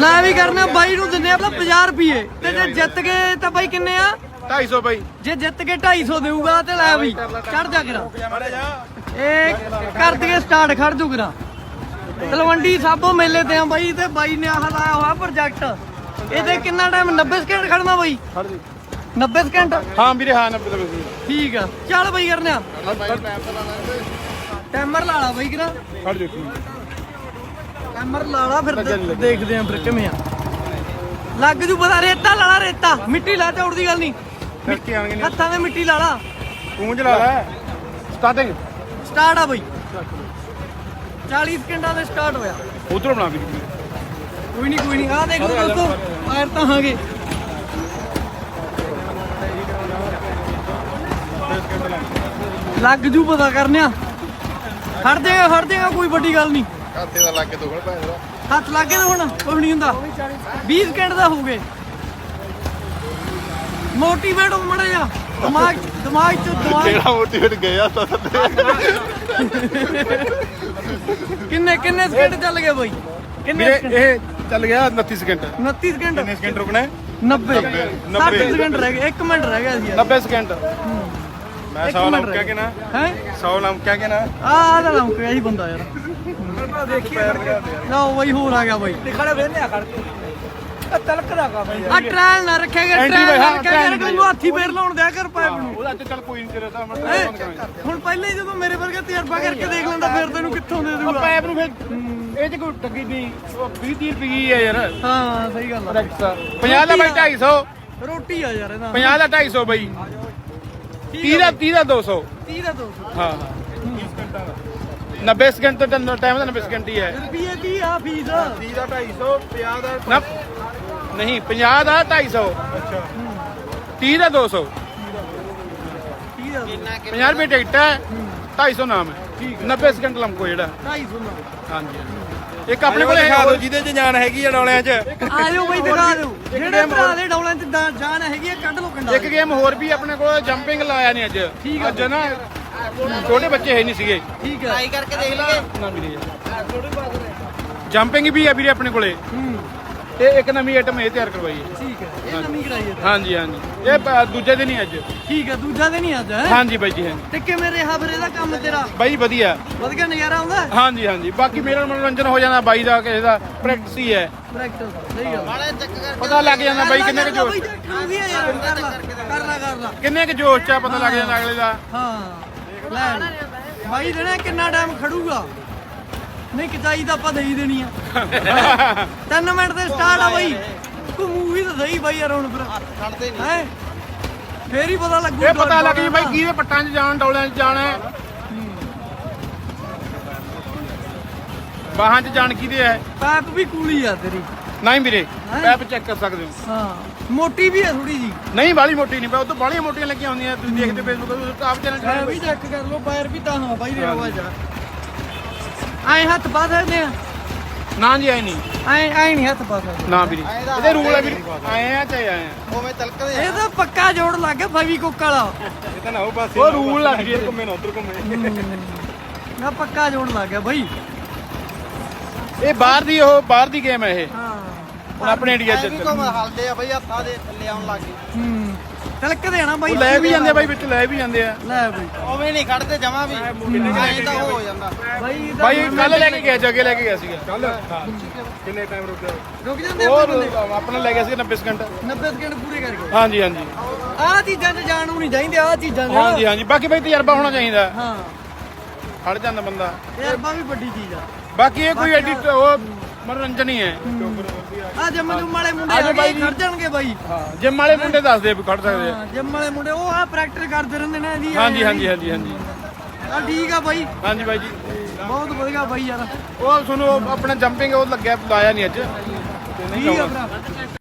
ਲੈ ਵੀ ਕਰਨਾ ਬਾਈ ਨੂੰ ਦਿੰਨੇ ਆ 50 ਰੁਪਏ ਤੇ ਜੇ ਜਿੱਤ ਗਏ ਤਾਂ ਬਾਈ ਕਿੰਨੇ ਆ? 250 ਬਾਈ। ਜੇ ਜਿੱਤ ਕੇ 250 ਦੇਊਗਾ ਤੇ ਲੈ ਬਈ ਚੜ ਜਾ ਕਰਾ। ਇਹ ਕਰ ਦਈਏ ਸਟਾਰਟ ਖੜ ਜੂ ਕਰਾ। ਤਲਵੰਡੀ ਸਾਬੋ ਮੇਲੇ ਤੇ ਆ ਬਾਈ ਤੇ ਬਾਈ ਨੇ ਆਹ ਲਾਇਆ ਹੋਇਆ ਪ੍ਰੋਜੈਕਟ ਇਹਦੇ ਕਿੰਨਾ ਟਾਈਮ 90 ਸਕਿੰਟ ਖੜਨਾ ਬਾਈ? 90 ਸਕਿੰਟ ਹਾਂ ਵੀਰੇ ਹਾਂ 90 ਰੁਪਏ ਠੀਕ ਆ। ਚੱਲ ਬਾਈ ਕਰਨੇ ਟਾਈਮਰ ਲਾ ਲਾ ਬਾਈ ਕਿਰਾ। ਖੜ ਦੇਖੀ ਟਾਈਮਰ ਲਾ ਲਾ ਫਿਰ ਦੇ- ਦੇਖਦੇ ਆਂ ਫਿਰ ਕਿਵੇਂ ਆ। ਲੱਗ ਜੂ ਪਤਾ ਰੇਤਾ ਲਾ ਲਾ ਰੇਤਾ। ਮਿੱਟੀ ਲਾ ਚੌੜ ਦੀ ਗੱਲ ਨਹੀਂ। ਕੀ ਆਣਗੇ ਹੱਥਾਂ 'ਤੇ ਮਿੱਟੀ ਲਾ ਲਾ ਤੂੰ ਜਲਾ ਲੈ। ਸਟਾਰਟਿੰਗ ਸਟਾਰਟ ਆ ਬਈ। 40 ਸਕਿੰਟਾਂ ਦੇ ਸਟਾਰਟ ਹੋਇਆ। ਉਧਰੋਂ ਬਣਾ ਵੀ ਕੋਈ ਨਹੀਂ ਕੋਈ ਨਹੀਂ। ਆ ਦੇਖ ਲਓ ਦੋਸਤੋ ਆਇਰ ਤਾਂ ਹਾਂਗੇ ਲੱਗ ਜੂ ਪਤਾ ਕਰਨਿਆ। ਹਟ ਜਾਏਗਾ ਹਟ ਜਾਏਗਾ ਕੋਈ ਵੱਡੀ ਗੱਲ ਨਹੀਂ। ਖਾਤੇ ਦਾ ਲੱਗ ਕੇ ਦੋਗਲ ਭੈਣ ਦਾ ਹੱਥ ਲੱਗੇ ਤਾਂ ਹੁਣ ਕੁਝ ਨਹੀਂ ਹੁੰਦਾ। 20 ਸਕਿੰਟ ਦਾ ਹੋ ਗਏ। ਮੋਟੀਵੇਟ ਹੋ ਮੜਾ ਜਾ ਦਿਮਾਗ ਦਿਮਾਗ ਚ ਦਿਮਾਗ ਕਿਹੜਾ ਮੋਟੀਵੇਟ ਗਿਆ ਤਾਂ ਕਿੰਨੇ ਕਿੰਨੇ ਸਕਿੰਟ ਚੱਲ ਗਏ ਬਾਈ? ਕਿੰਨੇ ਵੀਰੇ? ਇਹ ਚੱਲ ਗਿਆ 29 ਸਕਿੰਟ 29 ਸਕਿੰਟ ਕਿੰਨੇ ਸਕਿੰਟ ਰੁਕਣੇ? 90 90 60 ਸਕਿੰਟ ਰਹਿ ਗਏ। 1 ਮਿੰਟ ਰਹਿ ਗਿਆ ਸੀ 90 ਸਕਿੰਟ ਮੈਂ ਇੱਕ 100 ਮਿੰਟ ਨਾਮ ਰਹਿ ਕਹਿ ਕੇ ਨਾ? ਹੈ? 100 ਨਾਮ ਕਹਿ ਕੇ ਨਾ? ਆ ਆ ਤਾਂ ਲੰਕ ਗਿਆ ਜੀ ਬੰਦਾ ਯਾਰ। ਲਓ ਬਾਈ ਹੋਰ ਆ ਗਿਆ ਬਾਈ। ਖੜੇ ਵੇਨੇ ਆ ਖੜ ਕੇ। ਆ ਤਲਕਦਾ ਕੰਮ ਯਾਰ। ਆ ਟ੍ਰਾਇਲ ਨਾ ਰੱਖਿਆ ਟ੍ਰਾਇਲ ਬਾਈ, ਨਾ ਹਾਂ, ਰੱਖਿਆ ਗਿਆ trial ਕਿ ਹਾਥੀ ਫੇਰ ਲਾਉਣ ਦਿਆ ਕਰ ਪਾਇਪ ਨੂੰ। ਉਹਦਾ ਅੱਜ ਕੱਲ ਕੋਈ ਨਹੀਂ ਤੇਰੇ ਤਾਂ ਮੈਂ ਹੈਂ? ਬੰਦ ਹੁਣ ਪਹਿਲੇ ਹੀ ਜਦੋਂ ਮੇਰੇ ਵਰਗਾ ਤਜਰਬਾ ਕਰਕੇ ਦੇਖ ਲੈਂਦਾ ਫਿਰ ਤੈਨੂੰ ਕਿੱਥੋਂ ਦੇ ਦੂਗਾ ਪੈਪ ਨੂੰ ਫਿਰ ਇਹ ਚ ਕੋਈ ਟੱਗੀ ਨਹੀਂ ਉਹ 20 30 ਰੁਪਏ ਹੀ ਹੈ ਯਾਰ? ਹਾਂ ਸਹੀ ਗੱਲ ਆ। 50 ਦਾ ਬਾਈ 250 ਰੋਟੀ ਆ ਯਾਰ ਇਹਦਾ। 50 ਦਾ 250 ਬਾਈ। 30 ਦਾ 30 ਦਾ 200 30 ਦਾ 200 ਹਾਂ 90 ਸਕਿੰਟ ਤੋਂ ਟਾਈਮ ਦਾ 90 ਸਕਿੰਟ ਹੀ ਹੈ। ਰੁਪਏ 30 ਆ ਫੀਸ 30 ਦਾ 250 50 ਦਾ ਨਾ ਨਹੀਂ 50 ਦਾ 250 ਅੱਛਾ। 30 ਦਾ 200 30 ਦਾ 50 ਰੁਪਏ ਟਿਕਟ ਹੈ 250 ਨਾਮ ਹੈ। 90 ਸਕਿੰਟ ਲੰਕੋ ਜਿਹੜਾ। 250 ਦਾ ਹਾਂਜੀ ਹਾਂਜੀ। ਇੱਕ ਆਪਣੇ ਕੋਲ ਹੈਗਾ ਜਿਹਦੇ ਚ ਜਾਨ ਹੈਗੀ ਆ ਡੋਲਿਆਂ ਚ। ਆ ਜਾਓ ਬਾਈ ਦਿਖਾ ਦਿਓ। ਜਿਹੜੇ ਭਰਾ ਦੇ ਡੌਲਾਂ ਚ ਦਾ- ਜਾਨ ਹੈਗੀ ਆ ਕੱਢ ਲੋ ਕੰਡਾ ਇੱਕ ਗੇਮ ਹੋਰ ਵੀ ਆਪਣੇ ਕੋਲ ਜੰਪਿੰਗ ਲਾਇਆ ਨਹੀਂ ਅੱਜ। ਅੱਜ ਨਾ ਛੋਟੇ ਬੱਚੇ ਹੈ ਨਹੀਂ ਸੀਗੇ। ਠੀਕ ਹੈ ਟਰਾਈ ਕਰਕੇ ਦੇਖ ਲਈਏ ਨਾ ਵੀਰੇ। ਜੰਪਿੰਗ ਵੀ ਹੈ ਵੀਰੇ ਆਪਣੇ ਕੋਲੇ। ਹੂੰ। ਤੇ ਇੱਕ ਨਵੀਂ ਆਈਟਮ ਇਹ ਤਿਆਰ ਕਰਵਾਈ ਹੈ। ਨਵੀਂ ਕਰਾਈ ਹੈ ਹਾਂਜੀ ਹਾਂਜੀ। ਇਹ ਪ- ਦੂਜੇ ਦਿਨ ਹੀ ਅੱਜ। ਠੀਕ ਹੈ ਦੂਜਾ ਤੇ ਨਹੀਂ ਅੱਜ ਹੈ? ਹਾਂਜੀ ਬਾਈ ਜੀ ਹਾਂਜੀ। ਤੇ ਕਿਵੇਂ ਰਿਹਾ ਫਿਰ ਇਹਦਾ ਕੰਮ ਤੇਰਾ? ਬਾਈ ਵਧੀਆ। ਵਧੀਆ ਨਜ਼ਾਰਾ ਆਉਂਦਾ? ਹਾਂਜੀ ਹਾਂਜੀ। ਬਾਕੀ ਮੇਰਾ ਮਨੋਰੰਜਨ ਹੋ ਜਾਂਦਾ ਬਾਈ ਦਾ ਕਿਸੇ ਦਾ ਪ੍ਰੈਕਟਿਸ ਹੀ ਹੈ। ਪ੍ਰੈਕਟਿਸ ਸਹੀ ਗੱਲ। ਮਾੜੇ ਚੱਕ ਕਰਕੇ ਪਤਾ ਲੱਗ ਜਾਂਦਾ ਬਾਈ ਕਿੰਨੇ ਕੁ ਜੋਸ਼ ਕਰ ਲਾ ਕਰ ਲਾ ਕਰ ਲਾ ਕਿੰਨੇ ਕੁ ਜੋਸ਼ ਚ ਆ ਪਤਾ ਲੱਗ ਜਾਂਦਾ ਅਗਲੇ ਦਾ। ਹਾਂ। ਲੈ ਬਾਈ ਦੇਣਾ ਕਿੰਨਾ ਟਾਈਮ ਖੜੂਗਾ। ਨਹੀਂ ਕਿਚਾਈ ਤਾਂ ਆਪਾਂ ਦੇਈ ਦੇਣੀ ਆ। 3 ਮਿੰਟ ਤੇ ਸਟਾਰਟ ਆ ਬਾਈ। ਤੂੰ ਮੂਵੀ ਤਾਂ ਸਹੀ ਬਾਈ ਯਾਰ ਹੁਣ ਫਿਰ। ਖੜਦੇ ਨਹੀਂ ਹੈ? ਫੇਰ ਹੀ ਪਤਾ ਲੱਗੂ ਇਹ ਪਤਾ ਲੱਗ ਜੀ ਬਾਈ ਕਿਹਦੇ ਪੱਟਾਂ 'ਚ ਜਾਣ ਡੋਲਿਆਂ 'ਚ ਜਾਣਾ ਹੈ। ਬਾਹਾਂ 'ਚ ਜਾਣ ਕਿਹਦੇ ਹੈ? ਪੈਪ ਵੀ ਕੂਲੀ ਆ ਤੇਰੀ। ਨਹੀਂ ਵੀਰੇ ਹੈਂ? ਪੈਪ ਚੈੱਕ ਕਰ ਸਕਦੇ ਹੋ। ਹਾਂ ਮੋਟੀ ਵੀ ਆ ਥੋੜੀ ਜੀ ਨਹੀਂ ਬਾਲੀ ਮੋਟੀ ਨਹੀਂ ਪੈ ਉਹ ਤੋਂ ਬਾਲੀਆਂ ਮੋਟੀਆਂ ਲੱਗੀਆਂ ਹੁੰਦੀਆਂ ਤੁਸੀਂ ਦੇਖਦੇ ਫੇਸਬੁੱਕ ਤੇ ਆਪ ਚੈਨਲ ਐ ਵੀ ਚੈੱਕ ਕਰ ਲੋ ਪੈਰ ਵੀ ਤਾਂ ਹਾਂ ਬਾਈ ਦੇ ਆਵਾਜ਼ ਆ। ਐ ਹੱਥ ਪਾ ਸਕਦੇ ਆ? ਨਾ ਜੀ ਐ ਨਹੀਂ ਐ ਐ ਨਹੀਂ ਹੱਥ ਪਾ ਸਕਦੇ। ਨਾ ਵੀਰੇ। ਇਹਦੇ ਰੂਲ ਹੈ ਵੀਰੇ। ਆਏ ਆ ਚਾਹੇ ਆਏ ਆ। ਉਵੇਂ ਤਲਕਦੇ ਇਹ ਤਾਂ ਪੱਕਾ ਜੋੜ ਲੱਗ ਗਿਆ ਫੈਵੀ ਕੁੱਕ ਵਾਲਾ। ਇਹ ਤਾਂ ਨਾ ਉਹ ਪਾਸੇ ਉਹ ਰੂਲ ਲੱਗ ਗਏ ਘੁੰਮੇ ਨਾ ਉਧਰ ਘੁੰਮੇ। ਨਾ ਪੱਕਾ ਜੋੜ ਲੱਗ ਗਿਆ ਬਾਈ। ਇਹ ਬਾਹਰ ਦੀ ਉਹ ਬਾਹਰ ਦੀ ਗੇਮ ਹੈ ਇਹ। ਹਾਂ। ਹੁਣ ਆਪਣੇ ਇੰਡੀਆ 'ਚ ਹਲਦੇ ਆ ਬਈ ਹੱਥਾਂ ਦੇ ਥੱਲੇ ਆਉਣ ਲੱਗ ਗਏ। ਆ ਨਾ ਬਾਈ ਲੈ ਵੀ ਜਾਂਦੇ ਆ ਬਾਈ ਵਿੱਚ ਲੈ ਵੀ ਜਾਂਦੇ ਆ। ਲੈ ਬਾਈ। ਉਵੇਂ ਨਹੀਂ ਖੜਦੇ ਜਮਾ ਵੀ। ਐਂ ਤਾਂ ਉਹ ਹੋ ਜਾਂਦਾ। ਬਾਈ ਬਾਈ ਕੱਲ ਲੈ ਕੇ ਗਿਆ ਜੱਗੇ ਲੈ ਕੇ ਗਿਆ ਸੀਗਾ। ਕੱਲ ਕਿੰਨੇ ਟਾਈਮ ਰੁਕਿਆ ਰੁਕ ਜਾਂਦੇ ਆ ਬਾਈ ਬੰਦੇ। ਉਹ ਆਪਣਾ ਲੈ ਗਿਆ ਸੀ 90 ਸਕਿੰਟ 90 ਸਕਿੰਟ ਪੂਰੇ ਕਰਕੇ। ਹਾਂਜੀ ਹਾਂਜੀ। ਆਹ ਚੀਜ਼ਾਂ 'ਚ ਜਾਣ ਨੂੰ ਨਹੀਂ ਚਾਹੀਦੇ ਆਹ ਚੀਜ਼ਾਂ 'ਚ ਹਾਂਜੀ ਹਾਂਜੀ। ਬਾਕੀ ਬਈ ਤਜਰਬਾ ਹੋਣਾ ਚਾਹੀਦਾ। ਹਾਂ। ਖੜ ਜਾਂਦਾ ਬੰਦਾ। ਤਜਰਬਾ ਵੀ ਵੱਡੀ ਚੀਜ਼ ਆ। ਬਾਕੀ ਇਹ ਕੋਈ ਐਡਿਟ ਉਹ ਮਨੋਰੰਜਨ ਹੀ ਹੈ। ਆ ਜਿਮ ਜੁਮ ਵਾਲੇ ਮੁੰਡੇ ਆ ਬਾਈ। ਖੜ ਜਾਣਗੇ ਬਾਈ। ਹਾਂ ਜਿਮ ਵਾਲੇ ਮੁੰਡੇ ਦੱਸਦੇ ਵੀ ਖੜ ਸਕਦੇ ਆ। ਹਾਂ ਜਿਮ ਵਾਲੇ ਮੁੰਡੇ ਉਹ ਆ ਪ੍ਰੈਕਟਿਸ ਕਰਦੇ ਰਹਿੰਦੇ ਨੇ ਇਹਦੀ ਹਾਂਜੀ ਹਾਂਜੀ ਹਾਂਜੀ ਹਾਂਜੀ। ਆ ਠੀਕ ਆ ਬਾਈ। ਹਾਂਜੀ ਬਾਈ ਜੀ। ਬਹੁਤ ਵਧੀਆ ਬਾਈ ਯਾਰ। ਉਹ ਤੁਹਾਨੂੰ ਆਪਣਾ ਜੰਪਿੰਗ ਉਹ ਲੱਗਿਆ ਲਾਇਆ ਨਹੀਂ ਅੱਜ। ਠੀਕ ਆ ਭਰਾ।